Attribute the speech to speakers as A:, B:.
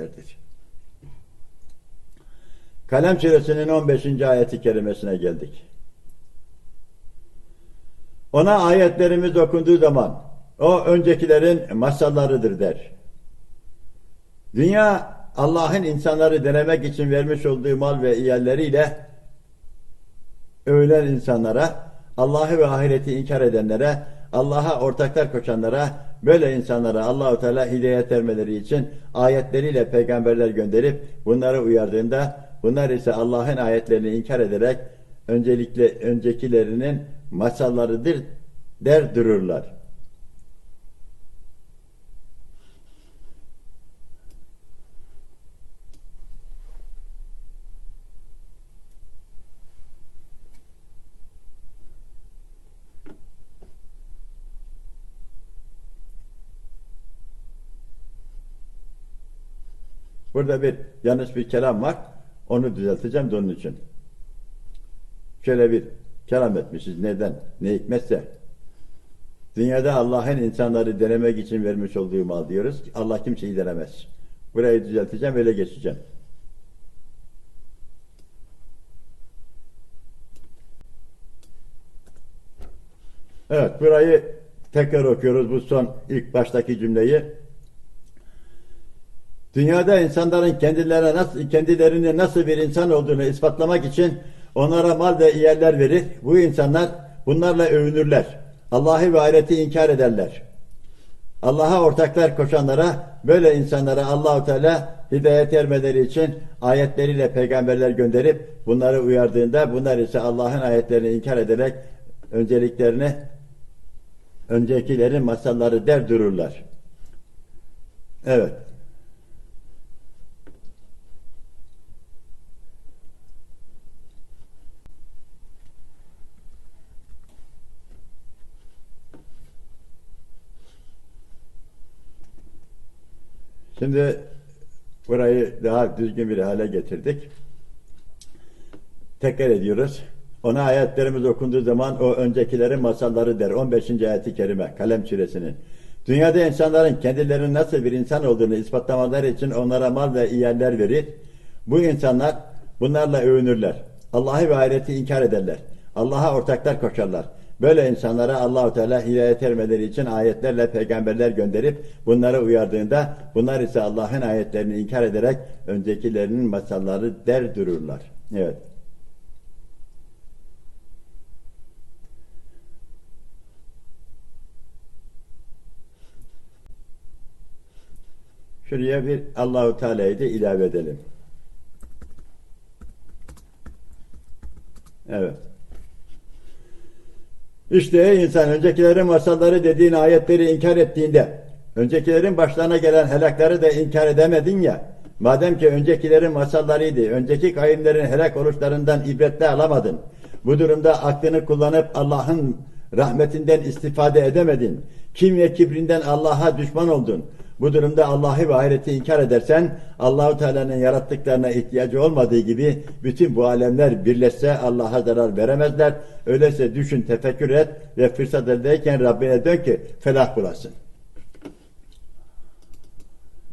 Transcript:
A: kafirlerdir. Kalem suresinin 15. ayeti kerimesine geldik. Ona ayetlerimiz okunduğu zaman o öncekilerin masallarıdır der. Dünya Allah'ın insanları denemek için vermiş olduğu mal ve iyalleriyle övülen insanlara, Allah'ı ve ahireti inkar edenlere, Allah'a ortaklar koşanlara, böyle insanlara Allahu Teala hidayet vermeleri için ayetleriyle peygamberler gönderip bunları uyardığında bunlar ise Allah'ın ayetlerini inkar ederek öncelikle öncekilerinin masallarıdır der dururlar. Burada bir yanlış bir kelam var. Onu düzelteceğim de onun için. Şöyle bir kelam etmişiz. Neden? Ne hikmetse. Dünyada Allah'ın insanları denemek için vermiş olduğu mal diyoruz. Allah kimseyi denemez. Burayı düzelteceğim, öyle geçeceğim. Evet, burayı tekrar okuyoruz. Bu son ilk baştaki cümleyi. Dünyada insanların kendilerine nasıl kendilerini nasıl bir insan olduğunu ispatlamak için onlara mal ve yerler verir. Bu insanlar bunlarla övünürler. Allah'ı ve ahireti inkar ederler. Allah'a ortaklar koşanlara, böyle insanlara Allahu Teala hidayet ermeleri için ayetleriyle peygamberler gönderip bunları uyardığında bunlar ise Allah'ın ayetlerini inkar ederek önceliklerini öncekilerin masalları der dururlar. Evet. Şimdi burayı daha düzgün bir hale getirdik. Tekrar ediyoruz. Ona ayetlerimiz okunduğu zaman o öncekilerin masalları der. 15. ayeti kerime Kalem suresinin. Dünyada insanların kendilerinin nasıl bir insan olduğunu ispatlamaları için onlara mal ve yerler verir. Bu insanlar bunlarla övünürler. Allah'ı ve ahireti inkar ederler. Allah'a ortaklar koşarlar. Böyle insanlara Allahu Teala hidayet ermeleri için ayetlerle peygamberler gönderip bunlara uyardığında bunlar ise Allah'ın ayetlerini inkar ederek öncekilerinin masalları der dururlar. Evet. Şuraya bir Allahu Teala'yı da ilave edelim. Evet. İşte insan öncekilerin masalları dediğin ayetleri inkar ettiğinde öncekilerin başlarına gelen helakları da inkar edemedin ya madem ki öncekilerin masallarıydı önceki kavimlerin helak oluşlarından ibretle alamadın bu durumda aklını kullanıp Allah'ın rahmetinden istifade edemedin kim ve kibrinden Allah'a düşman oldun bu durumda Allah'ı ve ahireti inkar edersen Allahu Teala'nın yarattıklarına ihtiyacı olmadığı gibi bütün bu alemler birleşse Allah'a zarar veremezler. Öyleyse düşün, tefekkür et ve fırsat eldeyken Rabbine dön ki felah bulasın.